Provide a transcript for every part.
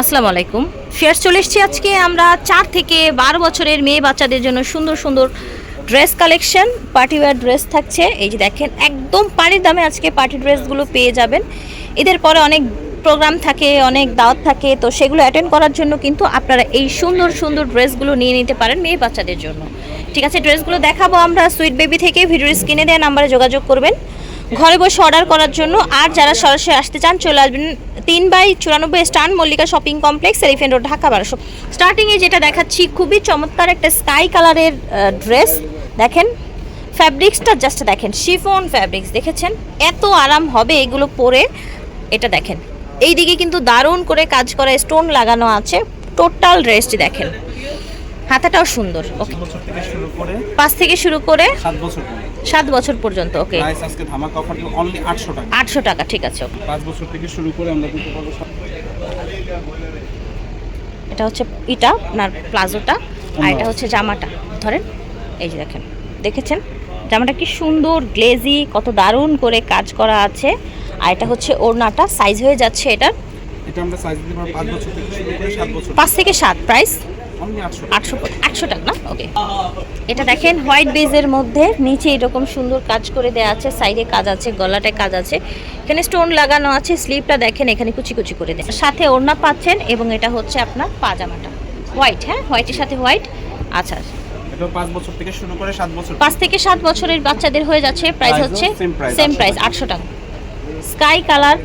আসসালামু আলাইকুম। ফেয়ার চলে এসেছি আজকে। আমরা চার থেকে বারো বছরের মেয়ে বাচ্চাদের জন্য সুন্দর সুন্দর dress collection party wear dress থাকছে। এই যে দেখেন, একদম পানির দামে আজকে পার্টি ড্রেসগুলো পেয়ে যাবেন। এদের পরে অনেক প্রোগ্রাম থাকে, অনেক দাওয়াত থাকে, তো সেগুলো অ্যাটেন্ড করার জন্য কিন্তু আপনারা এই সুন্দর সুন্দর ড্রেসগুলো নিয়ে নিতে পারেন মেয়ে বাচ্চাদের জন্য। ঠিক আছে ড্রেসগুলো দেখাবো আমরা। সুইট বেবি থেকে ভিডিওর স্ক্রিনে দেওয়া নাম্বারে যোগাযোগ করবেন। ঘরে বসে অর্ডার করার জন্য। আর যারা সরাসরি আসতে চান, চলে আসবেন তিন বাই চুরানব্বই স্টান Mallika shopping complex elephant road Dhaka বারোশো। স্টার্টিংয়ে যেটা দেখাচ্ছি, খুবই চমৎকার একটা স্কাই কালারের ড্রেস দেখেন ফ্যাব্রিক্সটা জাস্ট দেখেন শিফন ফ্যাব্রিক্স দেখেছেন? এত আরাম হবে এগুলো পরে, এটা দেখেন। এই দিকে কিন্তু দারুণ করে কাজ করা স্টোন লাগানো আছে। টোটাল ড্রেসটি দেখেন। হাতাটাও সুন্দর ওকে পাঁচ থেকে শুরু করে সাত বছর পর্যন্ত। সাত বছর পর্যন্ত ওকে আটশো টাকা। আটশো টাকা ঠিক আছে পাঁচ বছর থেকে শুরু করে আমরা এটা হচ্ছে ইটা আপনার প্লাজোটা আর এটা হচ্ছে জামাটা। ধরেন এই যে দেখেন দেখেছেন? জামাটা কি সুন্দর গ্লেজি কত দারুণ করে কাজ করা আছে। আর এটা হচ্ছে ওড়নাটা সাইজ হয়ে যাচ্ছে এটার। এটা আমরা সাইজ দিতে পারব পাঁচ বছর থেকে শুরু করে সাত বছর থেকে প্রাইস আটশো আটশো আটশো টাকা না? ওকে এটা দেখেন হোয়াইট বেজের মধ্যে নিচে এরকম সুন্দর কাজ করে দেওয়া আছে সাইডে কাজ আছে গলাটায় কাজ আছে। এখানে স্টোন লাগানো আছে স্লিপটা দেখেন এখানে কুচি কুচি করে দেয় সাথে ওড়না পাচ্ছেন এবং এটা হচ্ছে আপনার পাজামাটা। হোয়াইট হ্যাঁ? হোয়াইটের সাথে হোয়াইট আচ্ছা। পাঁচ বছর থেকে শুরু করে সাত বছর। পাঁচ থেকে সাত বছরের বাচ্চাদের হয়ে যাচ্ছে প্রাইস হচ্ছে সেম প্রাইস আটশো টাকা। স্কাই কালার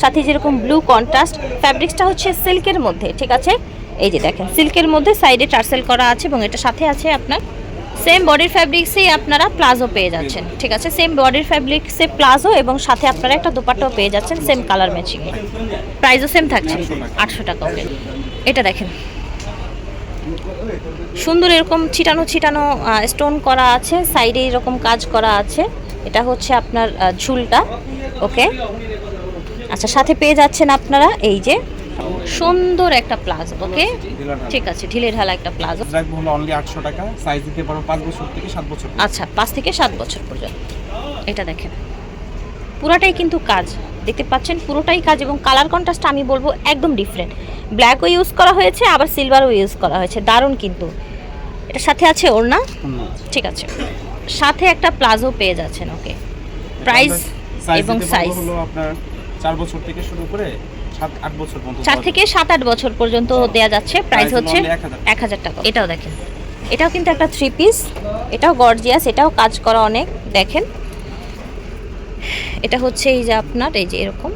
সাথে যেরকম ব্লু কন্ট্রাস্ট ফ্যাব্রিক্সটা হচ্ছে সিল্কের মধ্যে ঠিক আছে? এই যে দেখেন, সিল্কের মধ্যে সাইডে টার্সেল করা আছে এবং এটা সাথে আছে আপনার সেম বডির ফ্যাব্রিক্সেই আপনারা প্লাজো পেয়ে যাচ্ছেন, ঠিক আছে? সেম বডির ফ্যাব্রিক্সে প্লাজো এবং সাথে আপনারা একটা দুপাট্টাও পেয়ে যাচ্ছেন সেম কালার ম্যাচিং প্রাইসও সেম থাকছে, আটশো টাকা ওকে এটা দেখেন। সুন্দর এরকম ছিটানো ছিটানো স্টোন করা আছে সাইডে এরকম কাজ করা আছে। এটা হচ্ছে আপনার ঝুলটা ওকে আচ্ছা সাথে পেয়ে যাচ্ছেন আপনারা এই যে সুন্দর একটা প্লাজো ওকে ঠিক আছে ঢিলে ঢালা একটা প্লাজো রাখব হলো অনলি আটশো টাকা সাইজ দিতে পারব পাঁচ বছর থেকে সাত বছর আচ্ছা পাঁচ থেকে সাত বছর পর্যন্ত। এটা দেখেন। পুরাটাই কিন্তু কাজ। দেখতে পাচ্ছেন পুরোটাই কাজ এবং কালার কন্ট্রাস্ট আমি বলব একদম ডিফারেন্ট ব্ল্যাকও ইউজ করা হয়েছে আবার সিলভারও ইউজ করা হয়েছে। দারুণ কিন্তু। এটা সাথে আছে ওর না ঠিক আছে। সাথে একটা প্লাজো পেয়ে যাচ্ছেন ওকে প্রাইস এবং সাইজ হলো আপনার চার বছর থেকে শুরু করে আট বছর পর্যন্ত চার থেকে সাত আট বছর পর্যন্ত দেয়া যাচ্ছে। প্রাইস হচ্ছে এক হাজার টাকা। এটাও দেখেন। এটাও কিন্তু একটা থ্রি পিস এটাও গর্জিয়াস এটাও কাজ করা অনেক। দেখেন। এটা হচ্ছে এই যে আপনার এই যে এরকম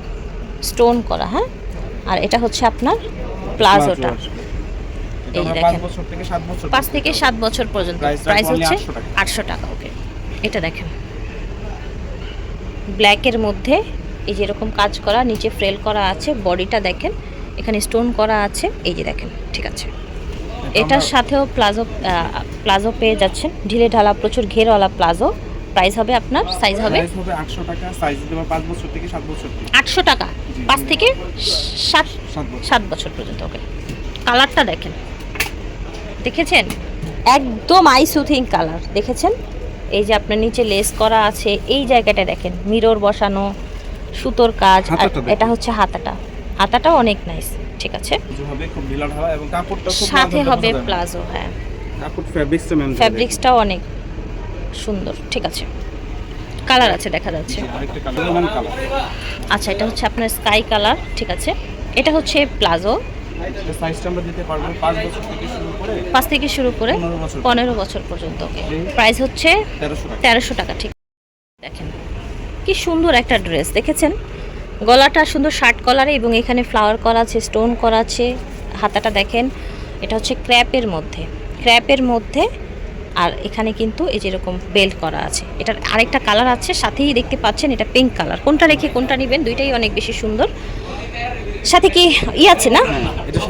স্টোন করা হ্যাঁ? আর এটা হচ্ছে আপনার প্লাজোটা। এই দেখেন। পাঁচ থেকে সাত বছর পর্যন্ত। প্রাইস হচ্ছে আটশো টাকা। ওকে এটা দেখেন। ব্ল্যাকের মধ্যে এই যে এরকম কাজ করা নিচে ফ্রেল করা আছে বডিটা দেখেন এখানে স্টোন করা আছে এই যে দেখেন ঠিক আছে। এটার সাথেও প্লাজো প্লাজো পেয়ে যাচ্ছেন ঢিলে ঢালা প্রচুর ঘেরওয়ালা প্লাজো প্রাইস হবে আপনার সাইজ হবে Price হবে আটশো টাকা সাইজ পাঁচ বছর থেকে সাত বছর টাকা থেকে সাত বছর। পর্যন্ত ওকে কালারটা দেখেন। দেখেছেন? একদম আই সুথিং কালার দেখেছেন? এই যে আপনার নিচে লেস করা আছে এই জায়গাটা দেখেন মিরর বসানো সুতোর কাজ আর এটা হচ্ছে হাতাটা। হাতাটাও অনেক নাইস ঠিক আছে? সাথে হবে। প্লাজো হ্যাঁ। ফ্যাব্রিক্সটা ফ্যাব্রিক্সটাও অনেক সুন্দর ঠিক আছে। কালার আছে দেখা যাচ্ছে। কালার আচ্ছা এটা হচ্ছে আপনার স্কাই কালার ঠিক আছে। এটা হচ্ছে প্লাজো। পাঁচ থেকে শুরু করে পাঁচ থেকে শুরু করে 15 বছর। পনেরো বছর পর্যন্ত প্রাইস হচ্ছে তেরোশো টাকা ঠিক কি সুন্দর একটা ড্রেস, দেখেছেন? গলাটা সুন্দর শার্ট কলারে এবং এখানে ফ্লাওয়ার করা আছে স্টোন করা আছে, হাতাটা দেখেন, এটা হচ্ছে ক্র্যাপের মধ্যে ক্র্যাপের মধ্যে, আর এখানে কিন্তু এই যেরকম বেল্ট করা আছে, এটার আরেকটা কালার আছে, সাথেই দেখতে পাচ্ছেন এটা পিঙ্ক কালার কোনটা রেখে কোনটা নেবেন, দুইটাই অনেক বেশি সুন্দর। সাথে কি ই আছে না?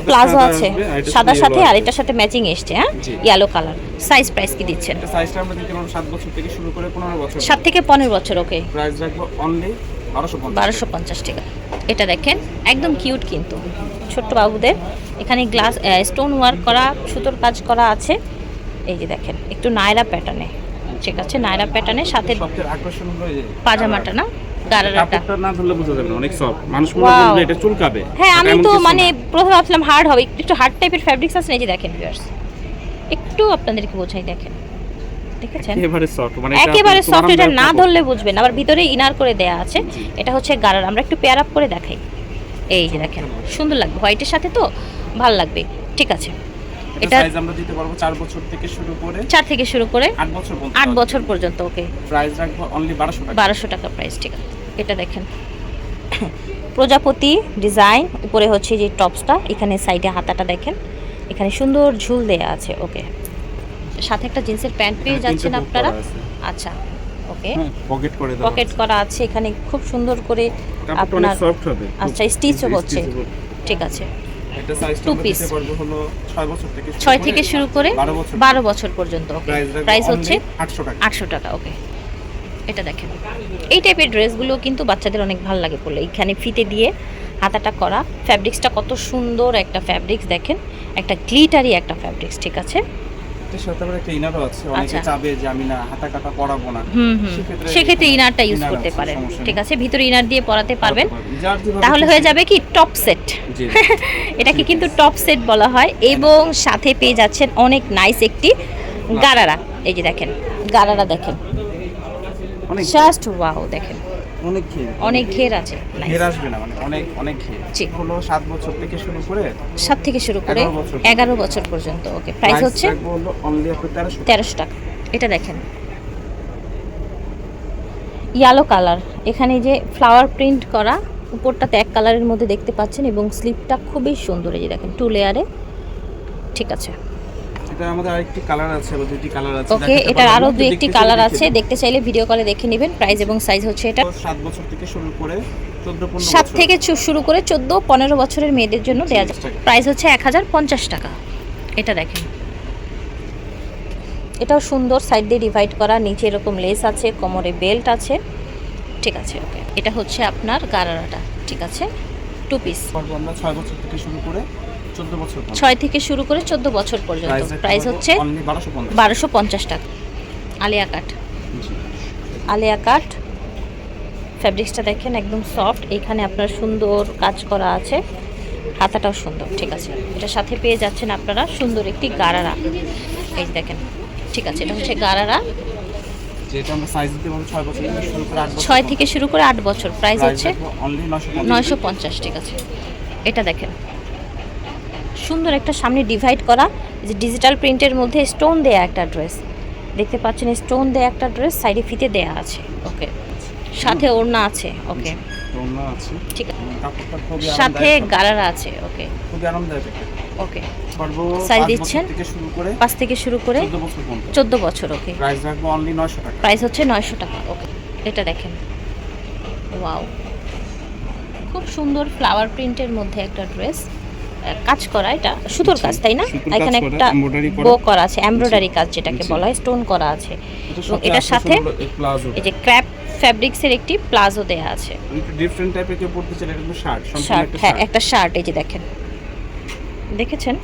প্লাজো আছে আর এটার সাদার সাথে আর এটার সাথে ম্যাচিং এসছে হ্যাঁ? ইয়েলো কালার সাইজ প্রাইস কি দিচ্ছেন? সাইজটা আমরা দিতে পারব সাত বছর থেকে শুরু করে পনেরো বছর সাত থেকে পনেরো বছর ওকে প্রাইস রাখব অনলি বারোশো পঞ্চাশ বারোশো পঞ্চাশ টাকা। এটা দেখেন একদম কিউট কিন্তু। ছোট্ট বাবুদের। এখানে গ্লাস স্টোন ওয়ার্ক করা সুতোর কাজ করা আছে। এই যে দেখেন একটু নায়রা প্যাটার্নে ঠিক আছে নায়রা প্যাটার্নের সাথে পাজামাটা না? গারারাটা কাপড়টা না ধরলে বোঝা যাবে না অনেক সফট মানুষ মনে করবে এটা চুলকাবে। হ্যাঁ আমি তো মানে প্রথমে ভাবছিলাম হার্ড হবে একটু একটু হার্ড টাইপের ফ্যাব্রিক্স আছে না এই দেখেন ভিউয়ার্স একটু আপনাদেরকে বোঝাই দেখেন। দেখেছেন? একেবারে সফট মানে একেবারে সফট এটা না ধরলে বুঝবেন আবার ভিতরে ইনার করে দেয়া আছে। এটা হচ্ছে গারার আমরা একটু পেয়ার আপ করে দেখাই। এই যে দেখেন সুন্দর লাগবে। হোয়াইটের সাথে তো ভালো লাগবে। ঠিক আছে। এটা এটা আমরা দিতে পারব 4 বছর থেকে শুরু করে। চার থেকে শুরু করে 8 বছর পর্যন্ত আট বছর পর্যন্ত ওকে। প্রাইস রাখব অনলি 1200 টাকা। বারোশো টাকা প্রাইস ঠিক আছে। এটা দেখেন। প্রজাপতি ডিজাইন উপরে হচ্ছে যে টপসটা এখানে সাইডে হাতাটা দেখেন। এখানে সুন্দর ঝুল দেয়া আছে ওকে। সাথে একটা জিন্সের প্যান্ট পেয়ে এখানে যাচ্ছেন আপনারা। আচ্ছা ওকে। হ্যাঁ পকেট করে পকেট করা আছে এখানে খুব সুন্দর করে আপনার সফট হবে। আচ্ছা স্টিচও হচ্ছে। ঠিক আছে। এটা piece। হলো 6 বছর থেকে শুরু ছয় থেকে শুরু করে 12 বছর। বারো বছর পর্যন্ত ওকে। প্রাইস হচ্ছে 800 টাকা। আটশো টাকা ওকে। এটা দেখেন। এই টাইপের ড্রেসগুলো কিন্তু বাচ্চাদের অনেক ভালো লাগে পড়লে এইখানে ফিতে দিয়ে হাতাটা করা। ফ্যাব্রিক্সটা কত সুন্দর একটা ফ্যাব্রিক্স দেখেন। একটা গ্লিটারি একটা ফ্যাব্রিক্স ঠিক আছে? আচ্ছা। সেক্ষেত্রে ইনারটা ইউজ করতে পারেন। ঠিক আছে? ভিতরে ইনার দিয়ে পরাতে পারবেন। তাহলে হয়ে যাবে কি? টপ সেট এটাকে কিন্তু টপ সেট বলা হয়। এবং সাথে পেয়ে যাচ্ছেন অনেক নাইস একটি গারারা। এই যে দেখেন গারারা দেখেন। অনেক জাস্ট ওয়াও দেখেন। অনেক ঘের অনেক ঘের আছে। ঘের আসবে না মানে অনেক অনেক ঘের জি। হলো সাত বছর থেকে শুরু করে সাত থেকে শুরু করে 11 বছর। এগারো বছর পর্যন্ত ওকে প্রাইস হচ্ছে অনলি তেরোশো। টাকা। এটা দেখেন। ইয়েলো কালার এখানে যে ফ্লাওয়ার প্রিন্ট করা উপরটাতে এক কালারের মধ্যে দেখতে পাচ্ছেন এবং স্লিপটা খুবই সুন্দর এই যে দেখেন টু লেয়ারে ঠিক আছে। এটা আমাদের আরেকটি কালার আছে বা দুইটি কালার আছে। ওকে এটার পারব আরও দু একটি কালার আছে দেখতে চাইলে ভিডিও কলে দেখে নেবেন প্রাইস এবং সাইজ হচ্ছে এটা তো সাত বছর থেকে শুরু করে সাত। থেকে শুরু করে চোদ্দ পনেরো বছরের মেয়েদের জন্য দেওয়া যায়। প্রাইস হচ্ছে এক হাজার পঞ্চাশ টাকা। এটা দেখেন। এটাও সুন্দর সাইড দিয়ে ডিভাইড করা নিচে এরকম লেস আছে কোমরে বেল্ট আছে। ঠিক আছে ওকে। এটা হচ্ছে আপনার গারারাটা ঠিক আছে? টু পিস আমরা ছয় বছর থেকে শুরু করে বছর ছয় থেকে শুরু করে চোদ্দ বছর পর্যন্ত। প্রাইস হচ্ছে বারোশো পঞ্চাশ। টাকা। আলিয়া জি। আলিয়া কাট ফ্যাব্রিক্সটা দেখেন একদম সফট এখানে আপনার সুন্দর কাজ করা আছে। হাতাটাও সুন্দর ঠিক আছে। এটার সাথে পেয়ে যাচ্ছেন আপনারা সুন্দর একটি গারারা। এই দেখেন ঠিক আছে এটা হচ্ছে গারারা। ছয় থেকে শুরু করে আট বছর প্রাইস হচ্ছে নয়শো পঞ্চাশ ঠিক আছে। এটা দেখেন সুন্দর একটা সামনে ডিভাইড করা যে ডিজিটাল প্রিন্টের মধ্যে স্টোন দেয়া একটা ড্রেস দেখতে পাচ্ছেন স্টোন দেয়া একটা ড্রেস সাইডে ফিতে দেয়া আছে। ওকে সাথে ওড়না আছে। ওকে ঠিক আছে। সাথে গারারা আছে। ওকে খুবই আরামদায়ক ওকে পাঁচ দিচ্ছেন? থেকে শুরু করে পাঁচ থেকে শুরু করে চোদ্দ বছর ওকে প্রাইস হচ্ছে নয়শো টাকা ওকে এটা দেখেন। ওয়াও খুব সুন্দর ফ্লাওয়ার প্রিন্টের মধ্যে একটা ড্রেস কাজ করা এটা সুতোর কাজ তাই না? এখানে একটা। বো করা। আছে এমব্রয়ডারি কাজ যেটাকে বলা হয় স্টোন করা আছে। এবং এটার সাথে এই যে ক্র্যাপ ফ্যাব্রিক্সের একটি প্লাজো দেয়া আছে। একটু ডিফারেন্ট টাইপের কেউ পড়তে চাইলে এটা শার্ট শার্ট হ্যাঁ একটা শার্ট এই যে দেখেন। দেখেছেন?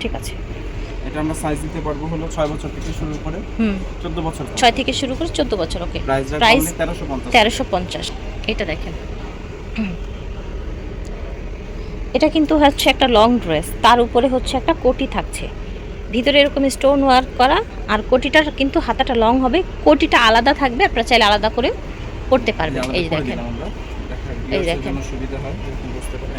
ঠিক আছে। এটা আমরা সাইজ দিতে পারব হলো ছয় বছর থেকে শুরু করে হুম। চোদ্দ বছর ছয় থেকে শুরু করে চোদ্দ বছর ওকে প্রাইস প্রাইস রাখব তেরোশো পঞ্চাশ। তেরোশো পঞ্চাশ এটা দেখেন। এটা কিন্তু হচ্ছে একটা লং ড্রেস তার উপরে হচ্ছে একটা কোটি থাকছে। ভিতরে এরকম স্টোন ওয়ার্ক করা আর কোটিটার কিন্তু হাতাটা লং হবে কোটিটা আলাদা থাকবে আপনারা চাইলে আলাদা করে করতে পারবেন এই যে দেখেন। এই দেখেন।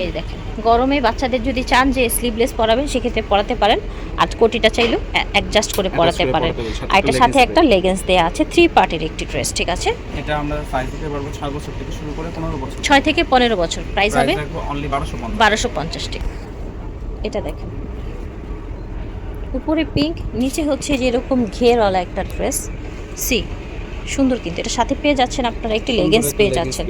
এই দেখেন। গরমে বাচ্চাদের যদি চান যে স্লিভলেস পরাবেন সেক্ষেত্রে পরাতে পারেন। আর কোটিটা চাইলেও অ্যাডজাস্ট করে পরাতে পারেন। আর এটার সাথে একটা লেগেন্স দেওয়া আছে থ্রি পার্টের একটি ড্রেস ঠিক আছে? এটা আমরা পারব ছয় বছর থেকে শুরু করে পনেরো বছর। ছয় থেকে পনেরো বছর। প্রাইস হবে অনলি বারোশো পঞ্চাশ। বারোশো পঞ্চাশটি এটা দেখেন। উপরে পিঙ্ক নিচে হচ্ছে যে এরকম ঘেরওয়ালা একটা ড্রেস সি সুন্দর কিন্তু। এটা সাথে পেয়ে যাচ্ছেন আপনারা একটি লেগেন্স পেয়ে যাচ্ছেন।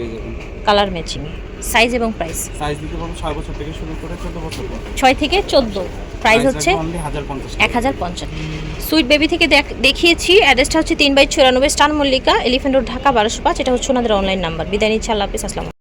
কালার ম্যাচিং সাইজ এবং প্রাইস সাইজ দিতে পারব ছয় বছর থেকে শুরু করে চোদ্দ বছর 6 থেকে চোদ্দ। প্রাইস হচ্ছে অনলি হাজার পঞ্চাশ এক হাজার পঞ্চাশ। সুইট বেবি থেকে দেখ- দেখিয়েছি অ্যাড্রেসটা হচ্ছে তিন বাই চুরানব্বই স্টান মল্লিকা এলিফ্যান্ট রোড ঢাকা বারোশো পাঁচ। এটা হচ্ছে ওনাদের অনলাইন নাম্বার বিদায় নিচ্ছি আল্লাহ হাফেজ আসসালাম